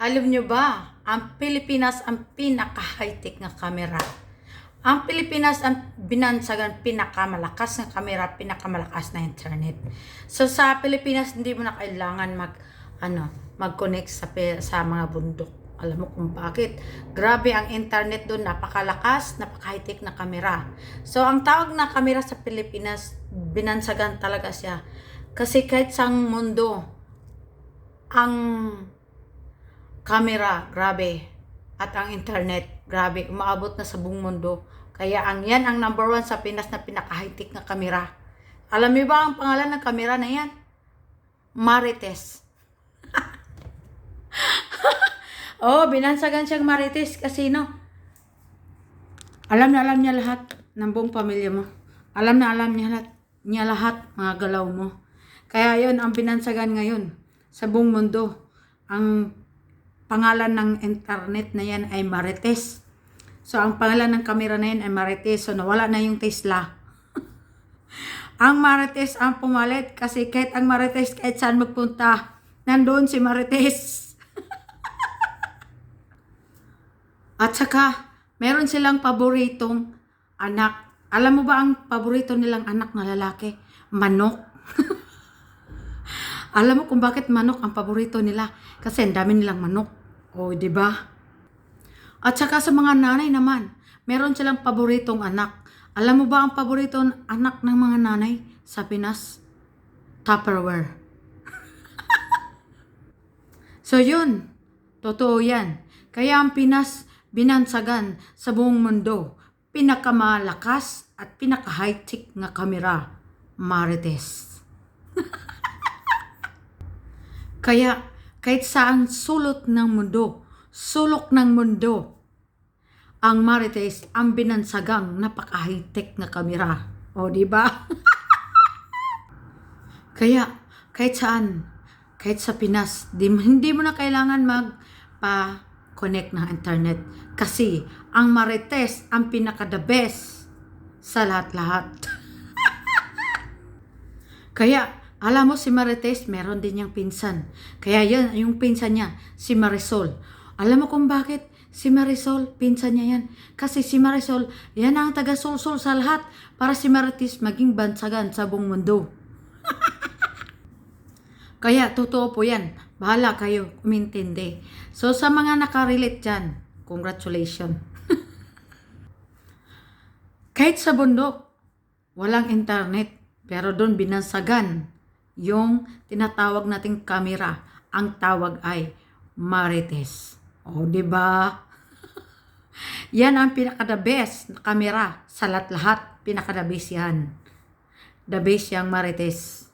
Alam nyo ba, ang Pilipinas ang pinaka-high-tech nga kamera. Ang Pilipinas ang binansagan pinakamalakas na kamera, pinakamalakas na internet. So sa Pilipinas hindi mo na kailangan mag ano, mag-connect sa sa mga bundok. Alam mo kung bakit? Grabe ang internet doon, napakalakas, napaka-high-tech na kamera. So ang tawag na kamera sa Pilipinas, binansagan talaga siya. Kasi kahit sa mundo, ang camera, grabe. At ang internet, grabe. Umaabot na sa buong mundo. Kaya ang yan ang number one sa Pinas na pinaka-high-tech na kamera. Alam niyo ba ang pangalan ng kamera na yan? Marites. oh, binansagan siyang Marites kasi no. Alam na alam niya lahat ng buong pamilya mo. Alam na alam niya lahat, niya lahat mga galaw mo. Kaya yon ang binansagan ngayon sa buong mundo. Ang pangalan ng internet na yan ay Marites. So, ang pangalan ng kamera na yan ay Marites. So, nawala na yung Tesla. ang Marites ang pumalit kasi kahit ang Marites, kahit saan magpunta, nandoon si Marites. At saka, meron silang paboritong anak. Alam mo ba ang paborito nilang anak na lalaki? Manok. Alam mo kung bakit manok ang paborito nila? Kasi ang dami nilang manok. O, di ba? At saka sa mga nanay naman, meron silang paboritong anak. Alam mo ba ang paboritong anak ng mga nanay sa Pinas? Tupperware. so yun, totoo yan. Kaya ang Pinas binansagan sa buong mundo. Pinakamalakas at pinaka-high-tech nga kamera, Marites. Kaya kahit saan sulot ng mundo, sulok ng mundo, ang Marites ang binansagang napaka-high-tech na kamera. O, di ba? Kaya kahit saan, kahit sa Pinas, di, hindi mo na kailangan magpa-connect ng internet. Kasi ang Marites ang pinaka-the best sa lahat-lahat. Kaya, alam mo si Marites, meron din niyang pinsan. Kaya yun, yung pinsan niya, si Marisol. Alam mo kung bakit? Si Marisol, pinsan niya yan. Kasi si Marisol, yan ang taga-sulsol sa lahat para si Marites maging bansagan sa buong mundo. Kaya, totoo po yan. Bahala kayo, umintindi. So, sa mga nakarelate dyan, congratulations. Kahit sa bundok, walang internet. Pero doon binansagan yung tinatawag nating camera. Ang tawag ay Marites. O, di ba? yan ang pinaka-the best na camera sa lahat-lahat. Pinaka-the best yan. The best yung Marites.